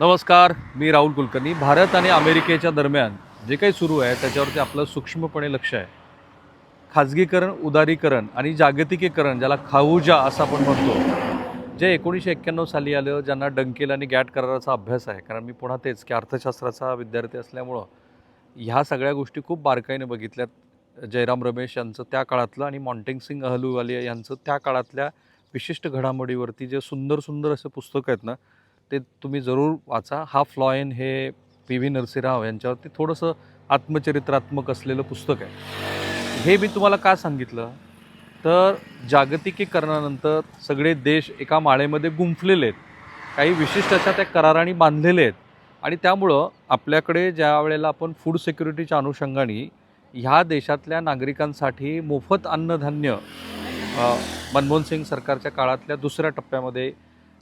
नमस्कार मी राहुल कुलकर्णी. भारत आणि अमेरिकेच्या दरम्यान जे काही सुरू आहे त्याच्यावरती आपलं सूक्ष्मपणे लक्ष आहे. खाजगीकरण उदारीकरण आणि जागतिकीकरण ज्याला खाऊजा असं आपण म्हणतो जे एकोणीसशे एक्क्याण्णव साली आलं ज्यांना डंकेल आणि गॅट कराराचा अभ्यास आहे. कारण मी पुन्हा तेच की अर्थशास्त्राचा विद्यार्थी असल्यामुळं ह्या सगळ्या गोष्टी खूप बारकाईने बघितल्यात. जयराम रमेश यांचं त्या काळातलं आणि मॉन्टिंग सिंग अहलुवालिया यांचं त्या काळातल्या विशिष्ट घडामोडीवरती जे सुंदर सुंदर असे पुस्तकं आहेत ना ते तुम्ही जरूर वाचा. हा फ्लॉयन हे पी व्ही नरसिंहराव यांच्यावरती थोडंसं आत्मचरित्रात्मक असलेलं पुस्तक आहे. हे मी तुम्हाला का सांगितलं? तर जागतिकीकरणानंतर सगळे देश एका माळेमध्ये गुंफलेले आहेत. काही विशिष्ट अशा त्या कराराने बांधलेले आहेत. आणि त्यामुळं आपल्याकडे ज्या वेळेला आपण फूड सिक्युरिटीच्या अनुषंगाने ह्या देशातल्या नागरिकांसाठी मोफत अन्नधान्य मनमोहन सिंग सरकारच्या काळातल्या दुसऱ्या टप्प्यामध्ये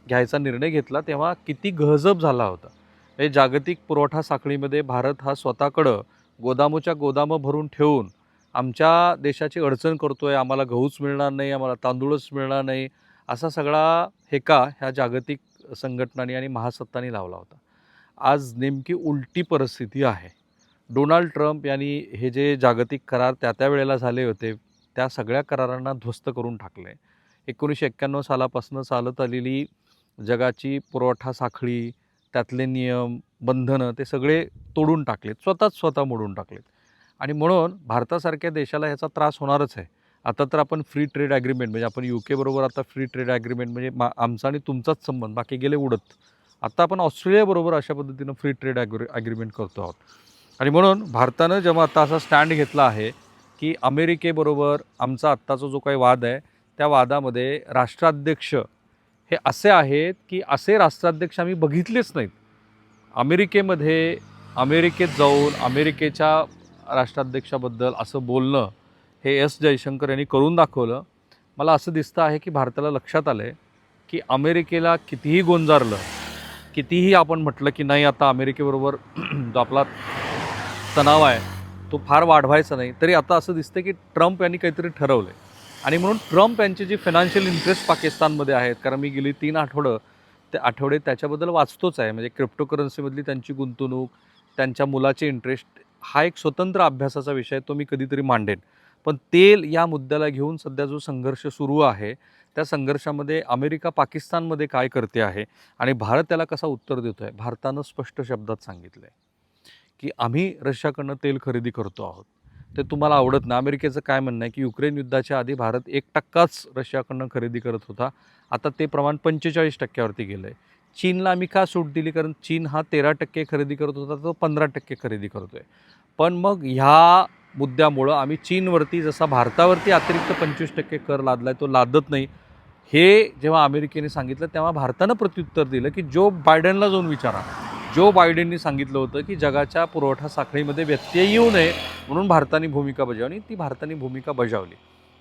घ्यायचा निर्णय घेतला तेव्हा किती गहजब झाला होता. हे जागतिक पुरवठा साखळीमध्ये भारत हा स्वतःकडं गोदामोच्या गोदामं भरून ठेवून आमच्या देशाची अडचण करतो आहे आम्हाला गहूच मिळणार नाही आम्हाला तांदूळच मिळणार नाही असा सगळा हेका ह्या जागतिक संघटनांनी आणि महासत्तांनी लावला होता. आज नेमकी उलटी परिस्थिती आहे. डोनाल्ड ट्रम्प यांनी हे जे जागतिक करार त्या त्या वेळेला झाले होते त्या सगळ्या करारांना ध्वस्त करून टाकले. एकोणीसशे एक्क्याण्णव सालापासून चालत आलेली जगाची पुरवठा साखळी त्यातले नियम बंधनं ते सगळे तोडून टाकलेत. स्वतःच स्वतः मोडून टाकलेत. आणि म्हणून भारतासारख्या देशाला ह्याचा त्रास होणारच आहे. आता तर आपण फ्री ट्रेड ॲग्रीमेंट म्हणजे आपण यू केबरोबर आता फ्री ट्रेड ॲग्रीमेंट म्हणजे मा आमचा आणि तुमचाच संबंध बाकी गेले उडत. आता आपण ऑस्ट्रेलियाबरोबर अशा पद्धतीनं फ्री ट्रेड ॲग्री ॲग्रीमेंट करतो आहोत. आणि म्हणून भारतानं जेव्हा आता असा स्टँड घेतला आहे की अमेरिकेबरोबर आमचा आत्ताचा जो काही वाद आहे त्या वादामध्ये राष्ट्राध्यक्ष हे असे आहेत की असे राष्ट्राध्यक्ष आम्ही बघितलेच नाहीत. अमेरिकेमध्ये अमेरिकेत जाऊन अमेरिकेच्या राष्ट्राध्यक्षाबद्दल असं बोलणं हे एस जयशंकर यांनी करून दाखवलं. मला असं दिसतं आहे की भारताला लक्षात आलं आहे की अमेरिकेला कितीही गोंजारलं कितीही आपण म्हटलं की नाही आता अमेरिकेबरोबर जो आपला तणाव आहे तो फार वाढवायचा नाही. तरी आता असं दिसतं की ट्रम्प यांनी काहीतरी ठरवलं आहे आणि म्हणून ट्रम्प यांची जी फायनान्शियल इंटरेस्ट पाकिस्तानमध्ये आहेत कारण मी गेली तीन आठवडं ते आठवडे त्याच्याबद्दल वाचतोच आहे. म्हणजे क्रिप्टोकरन्सीमधली त्यांची गुंतवणूक त्यांच्या मुलाचे इंटरेस्ट हा एक स्वतंत्र अभ्यासाचा विषय तो मी कधीतरी मांडेन. पण तेल या मुद्द्याला घेऊन सध्या जो संघर्ष सुरू आहे त्या संघर्षामध्ये अमेरिका पाकिस्तानमध्ये काय करते आहे आणि भारत त्याला कसा उत्तर देतो आहे भारतानं स्पष्ट शब्दात सांगितलं आहे की आम्ही रशियाकडनं तेल खरेदी करतो आहोत. ते तुम्हाला आवडत नाही. अमेरिकेचं काय म्हणणं आहे की युक्रेन युद्धाच्या आधी भारत एक टक्काच रशियाकडनं खरेदी करत होता. आता ते प्रमाण पंचेचाळीस टक्क्यावरती गेलं आहे चीनला आम्ही का सूट दिली? कारण चीन हा तेरा टक्के खरेदी करत होता तो पंधरा टक्के खरेदी करतो आहे पण मग ह्या मुद्द्यामुळं आम्ही चीनवरती जसा भारतावरती अतिरिक्त पंचवीस टक्के कर लादला आहे तो लादत नाही. हे जेव्हा अमेरिकेने सांगितलं तेव्हा भारतानं प्रत्युत्तर दिलं की जो बायडनला जाऊन विचारा. जो बायडेननी सांगितलं होतं की जगाच्या पुरवठा साखळीमध्ये व्यत्यय येऊ नये म्हणून भारताने भूमिका बजावली ती भारताने भूमिका बजावली.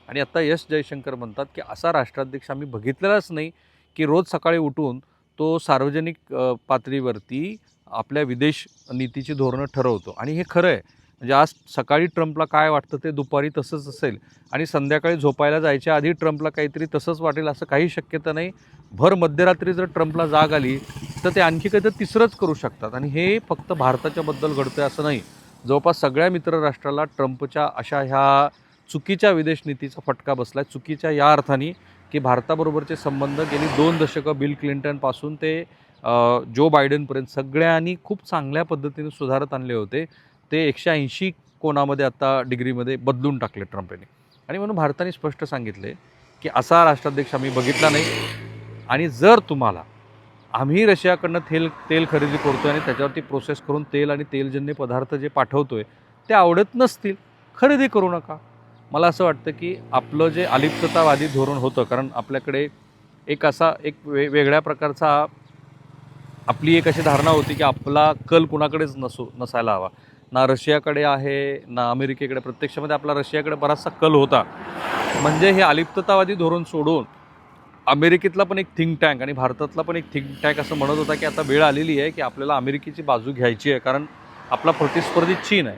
आणि आता यश जयशंकर म्हणतात की असा राष्ट्राध्यक्ष आम्ही बघितलेलाच नाही की रोज सकाळी उठून तो सार्वजनिक पातळीवरती आपल्या विदेश नीतीची धोरणं ठरवतो. आणि हे खरं आहे. म्हणजे आज सकाळी ट्रम्पला काय वाटतं ते दुपारी तसंच असेल. आणि संध्याकाळी झोपायला जायच्या आधी ट्रम्पला काहीतरी तसंच वाटेल असं काही शक्यता नाही. भर मध्यरात्री जर ट्रम्पला जाग आली तर ते आणखी काहीतरी तिसरंच करू शकतात. आणि हे फक्त भारताच्याबद्दल घडतं आहे असं नाही. जवळपास सगळ्या मित्र राष्ट्राला ट्रम्पच्या अशा ह्या चुकीच्या विदेश नीतीचा फटका बसला आहे चुकीच्या या अर्थाने की भारताबरोबरचे संबंध गेली दोन दशकं बिल क्लिंटनपासून ते जो बायडनपर्यंत सगळ्यांनी खूप चांगल्या पद्धतीने सुधारत आणले होते. ते एकशे ऐंशी कोणामध्ये आता डिग्रीमध्ये बदलून टाकले ट्रम्प यांनी आणि म्हणून भारताने स्पष्ट सांगितले की असा राष्ट्राध्यक्ष आम्ही बघितला नाही. आणि जर तुम्हाला आम्ही रशियाकडनं तेल तेल खरेदी करतो आणि त्याच्यावरती प्रोसेस करून तेल आणि तेलजन्य पदार्थ जे पाठवतो आहे ते आवडत नसतील खरेदी करू नका. मला असं वाटतं की आपलं जे अलिप्ततावादी धोरण होतं कारण आपल्याकडे एक असा एक वे वेगळ्या प्रकारचा आपली एक अशी धारणा होती की आपला कल कुणाकडेच नसू नसायला हवा. ना रशियाकडे आहे ना अमेरिकेकडे. प्रत्यक्षामध्ये आपला रशियाकडे बराचसा कल होता. म्हणजे हे अलिप्ततावादी धोरण सोडून अमेरिकेतला पण एक थिंक टँक आणि भारतातला पण एक थिंक टँक असं म्हणत होता की आता वेळ आलेली आहे की आपल्याला अमेरिकेची बाजू घ्यायची आहे. कारण आपला प्रतिस्पर्धी चीन आहे.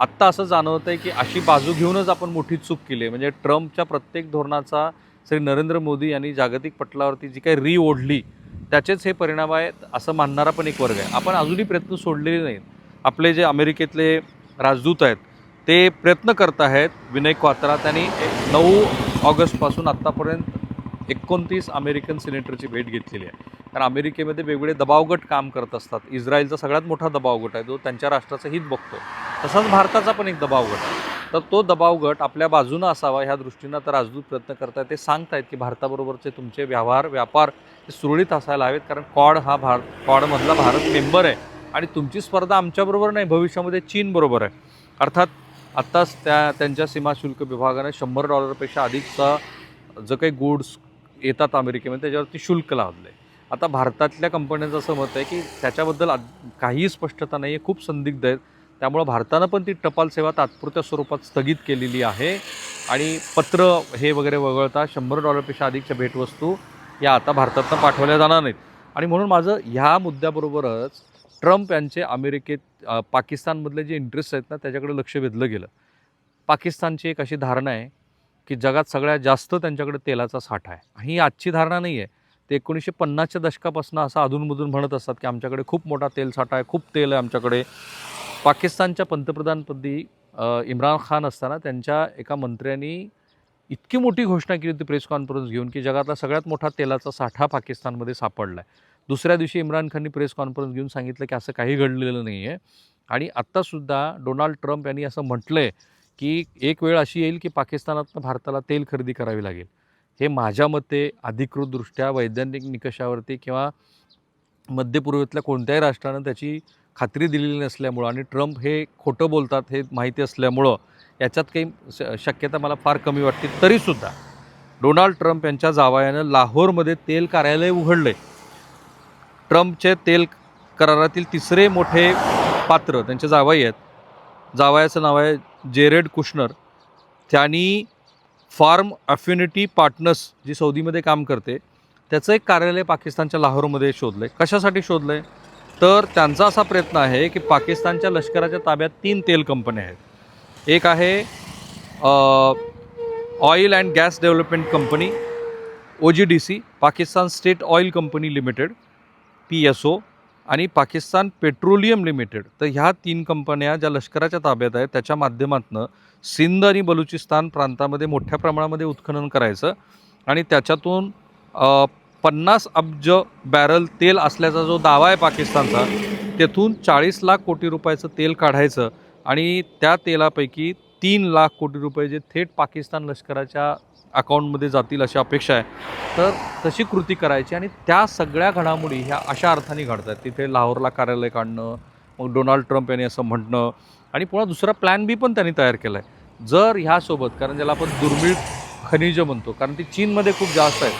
आत्ता असं जाणवत आहे की अशी बाजू घेऊनच आपण मोठी चूक केली आहे. म्हणजे ट्रम्पच्या प्रत्येक धोरणाचा श्री नरेंद्र मोदी यांनी जागतिक पटलावरती जी काही री ओढली त्याचेच हे परिणाम आहेत असं मानणारा पण एक वर्ग आहे. आपण अजूनही प्रयत्न सोडलेले नाहीत. आपले जे अमेरिकेतले राजदूत आहेत ते प्रयत्न करत आहेत विनय क्वात्रा त्यांनी एक नऊ ऑगस्टपासून आत्तापर्यंत एकोणतीस अमेरिकन सिनेटरची भेट घेतलेली आहे. कारण अमेरिकेमध्ये वेगवेगळे दबावगट काम करत असतात. इस्रायलचा सगळ्यात मोठा दबावगट आहे जो त्यांच्या राष्ट्राचं हित बघतो तसाच भारताचा पण एक दबावगट आहे. तर तो दबावगट आपल्या बाजूनं असावा ह्या दृष्टीनं तर राजदूत प्रयत्न करत आहेत ते सांगतायत की भारताबरोबरचे तुमचे व्यवहार व्यापार सुरळीत असायला हवेत. कारण क्वाड हा भार क्वाडमधला भारत मेंबर आहे. आणि तुमची स्पर्धा आमच्याबरोबर नाही भविष्यामध्ये चीनबरोबर आहे. अर्थात आत्ताच त्या त्यांच्या सीमाशुल्क विभागाने शंभर डॉलरपेक्षा अधिकचा जो काही गुड्स येतात अमेरिकेमध्ये त्याच्यावरती शुल्क लावलं आहे आता भारतातल्या कंपन्यांचं असं मत आहे की त्याच्याबद्दल काहीही स्पष्टता नाही आहे खूप संदिग्ध आहेत. त्यामुळं भारतानं पण ती टपाल सेवा तात्पुरत्या स्वरूपात स्थगित केलेली आहे. आणि पत्र हे वगैरे वगळता शंभर डॉलरपेक्षा अधिकच्या भेटवस्तू या आता भारतातनं पाठवल्या जाणार नाहीत. आणि म्हणून माझं ह्या मुद्द्याबरोबरच ट्रम्प यांचे अमेरिकेत पाकिस्तानमधले जे इंटरेस्ट आहेत ना त्याच्याकडे लक्ष वेधलं गेलं. पाकिस्तानची एक अशी धारणा आहे की जगात सगळ्यात जास्त त्यांच्याकडे तेलाचा साठा आहे. ही आजची धारणा नाही आहे. ते एकोणीसशे पन्नासच्या दशकापासून असं अधूनमधून म्हणत असतात की आमच्याकडे खूप मोठा तेल साठा आहे खूप तेल आहे आमच्याकडे. पाकिस्तानच्या पंतप्रधानपदी इम्रान खान असताना त्यांच्या एका मंत्र्यांनी इतकी मोठी घोषणा केली होती प्रेस कॉन्फरन्स घेऊन की जगातला सगळ्यात मोठा तेलाचा साठा पाकिस्तानमध्ये सापडला आहे दुसऱ्या दिवशी इम्रान खाननी प्रेस कॉन्फरन्स घेऊन सांगितलं की असं काही घडलेलं नाही आहे आणि आत्तासुद्धा डोनाल्ड ट्रम्प यांनी असं म्हटलं आहे की एक वेळ अशी येईल की पाकिस्तानातनं भारताला तेल खरेदी करावी लागेल. हे माझ्या मते अधिकृतदृष्ट्या वैज्ञानिक निकषावरती किंवा मध्यपूर्वेतल्या कोणत्याही राष्ट्रानं त्याची खात्री दिलेली नसल्यामुळं आणि ट्रम्प हे खोटं बोलतात हे माहिती असल्यामुळं याच्यात काही श- शक्यता मला फार कमी वाटते. तरीसुद्धा डोनाल्ड ट्रम्प यांच्या जावयानं लाहोरमध्ये तेल कार्यालय उघडलं आहे ट्रम्पचे तेल करारातील तिसरे मोठे पात्र त्यांचे जावाई आहेत. जावयाचं नाव आहे जेरेड कुशनर. त्यांनी फार्म अफिनिटी पार्टनर्स जी सौदीमध्ये काम करते त्याचं एक कार्यालय पाकिस्तानच्या लाहोरमध्ये शोधलं आहे कशासाठी शोधलं आहे तर त्यांचा असा प्रयत्न आहे की पाकिस्तानच्या लष्कराच्या ताब्यात तीन तेल कंपन्या आहेत. एक आहे oil and gas development company O G D C Pakistan state oil company limited P S O आणि पाकिस्तान पेट्रोलियम लिमिटेड. तर ह्या तीन कंपन्या ज्या लष्कराच्या ताब्यात आहेत त्याच्या माध्यमातून सिंध आणि बलुचिस्तान प्रांतामध्ये मोठ्या प्रमाणामध्ये उत्खनन करायचं आणि त्याच्यातून पन्नास अब्ज बॅरल तेल असल्याचा जो दावा आहे पाकिस्तानचा तेथून चाळीस लाख कोटी रुपयाचं तेल काढायचं आणि त्या तेलापैकी तीन लाख कोटी रुपये जे थेट पाकिस्तान लष्कराच्या अकाउंटमध्ये जातील अशी अपेक्षा आहे. तर तशी कृती करायची आणि त्या सगळ्या घडामोडी ह्या अशा अर्थाने आहेत तिथे लाहोरला कार्यालय काढणं मग डोनाल्ड ट्रम्प यांनी असं म्हणणं आणि पुन्हा दुसरा प्लॅन बी पण त्यांनी तयार केला आहे जर ह्यासोबत कारण ज्याला आपण दुर्मिळ खनिजं म्हणतो कारण ती चीनमध्ये खूप जास्त आहे.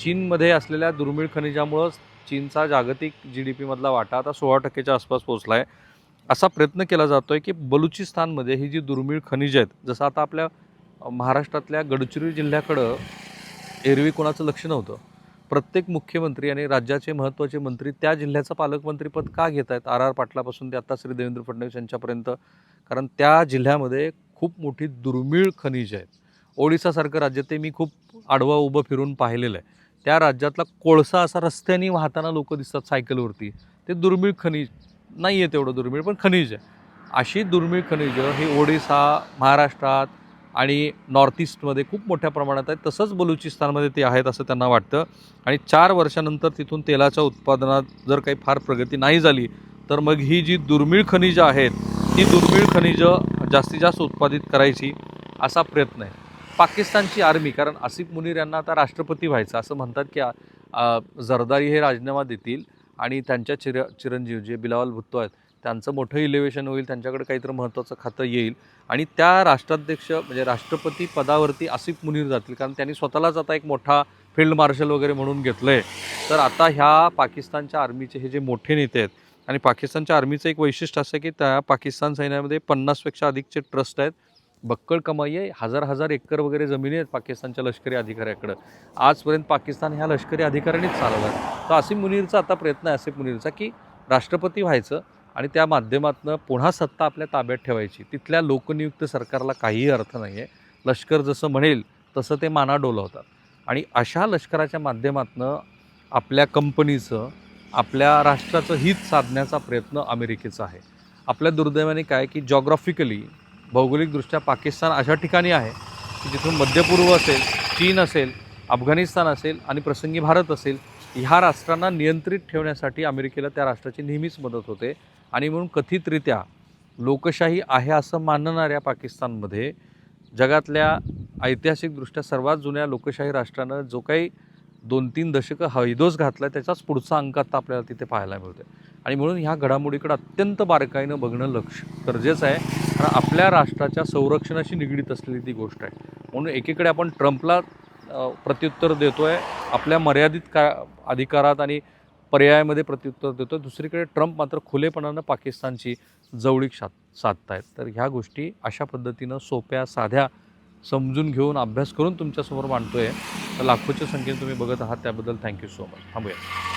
चीनमध्ये असलेल्या दुर्मिळ खनिजामुळं चीनचा जागतिक जी डी पीमधला वाटा आता सोळा टक्क्याच्या आसपास पोचला आहे असा प्रयत्न केला जातो आहे की बलुचिस्तानमध्ये ही जी दुर्मिळ खनिजं आहेत जसं आता आपल्या महाराष्ट्रातल्या गडचिरोली जिल्ह्याकडं एरवी कोणाचं लक्ष नव्हतं. प्रत्येक मुख्यमंत्री आणि राज्याचे महत्त्वाचे मंत्री त्या जिल्ह्याचं पालकमंत्रीपद का घेत आहेत आर आर पाटलापासून ते आता श्री देवेंद्र फडणवीस यांच्यापर्यंत. कारण त्या जिल्ह्यामध्ये खूप मोठी दुर्मिळ खनिज आहेत. ओडिसासारखं राज्य ते मी खूप आडवा उभं फिरून पाहिलेलं आहे. त्या राज्यातला कोळसा असा रस्त्याने वाहताना लोक दिसतात सायकलवरती. ते दुर्मिळ खनिज नाही आहे तेवढं दुर्मिळ पण खनिज आहे. अशी दुर्मिळ खनिजं ही ओडिसा महाराष्ट्रात आणि नॉर्थ ईस्टमध्ये खूप मोठ्या प्रमाणात आहेत. तसंच बलुचिस्तानमध्ये ते आहेत असं त्यांना वाटतं. आणि चार वर्षानंतर तिथून तेलाच्या उत्पादनात जर काही फार प्रगती नाही झाली तर मग ही जी दुर्मिळ खनिजं आहेत ती दुर्मिळ खनिजं जास्तीत जास्त उत्पादित करायची असा प्रयत्न आहे. पाकिस्तानची आर्मी कारण आसिफ मुनीर यांना आता राष्ट्रपती व्हायचं असं म्हणतात की जरदारी हे राजीनामा देतील आणि त्यांच्या चिर चिरंजीव जे बिलावल भुत्तो आहेत त्यांचं मोठं इलेव्हेशन होईल त्यांच्याकडे काहीतरी महत्त्वाचं खातं येईल. आणि त्या राष्ट्राध्यक्ष म्हणजे राष्ट्रपती पदावरती आसिफ मुनीर जातील कारण त्यांनी स्वतःलाच आता एक मोठा फील्ड मार्शल वगैरे म्हणून घेतलं आहे तर आता ह्या पाकिस्तानच्या आर्मीचे हे जे मोठे नेते आहेत आणि पाकिस्तानच्या आर्मीचं एक वैशिष्ट्य असं की त्या पाकिस्तान सैन्यामध्ये पन्नासपेक्षा अधिकचे ट्रस्ट आहेत. बक्कळ कमाई आहे हजार हजार एकर वगैरे जमिनी आहेत पाकिस्तानच्या लष्करी अधिकाऱ्याकडं. आजपर्यंत पाकिस्तान ह्या लष्करी अधिकाऱ्यांनीच चालवला आहे तर आसिफ मुनीरचा आता प्रयत्न आहे आसिफ मुनीरचा की राष्ट्रपती व्हायचं आणि त्या माध्यमातून पुन्हा सत्ता आपल्या ताब्यात ठेवायची. तिथल्या लोकनियुक्त सरकारला काहीही अर्थ नाही आहे लष्कर जसं म्हणेल तसं ते माना डोलवतात. आणि अशा लष्कराच्या माध्यमातून आपल्या कंपनीचं आपल्या राष्ट्राचं हित साधण्याचा प्रयत्न अमेरिकेचा आहे. आपल्या दुर्दैवाने काय की जॉग्राफिकली भौगोलिकदृष्ट्या पाकिस्तान अशा ठिकाणी आहे की जिथून मध्यपूर्व असेल चीन असेल अफगाणिस्तान असेल आणि प्रसंगी भारत असेल ह्या राष्ट्रांना नियंत्रित ठेवण्यासाठी अमेरिकेला त्या राष्ट्राची नेहमीच मदत होते. आणि म्हणून कथितरित्या लोकशाही आहे असं मानणाऱ्या पाकिस्तानमध्ये जगातल्या ऐतिहासिकदृष्ट्या सर्वात जुन्या लोकशाही राष्ट्रानं जो काही दोन तीन दशकं हैदोस घातला त्याचाच पुढचा अंक आता आपल्याला तिथे पाहायला मिळतो आणि म्हणून ह्या घडामोडीकडे अत्यंत बारकाईनं बघणं लक्ष गरजेचं आहे. कारण आपल्या राष्ट्राच्या संरक्षणाशी निगडीत असलेली ती गोष्ट आहे. म्हणून एकीकडे आपण ट्रम्पला प्रत्युत्तर देतो आहे आपल्या मर्यादित का अधिकारात आणि पर्यायामध्ये प्रत्युत्तर देतो. दुसरीकडे ट्रम्प मात्र खुलेपणानं पाकिस्तानची जवळीक साध साधतायत. तर ह्या गोष्टी अशा पद्धतीनं सोप्या साध्या समजून घेऊन अभ्यास करून तुमच्यासमोर मांडतो आहे तर लाखोच्या संख्येने तुम्ही बघत आहात. त्याबद्दल थँक्यू सो मच. थांबूया.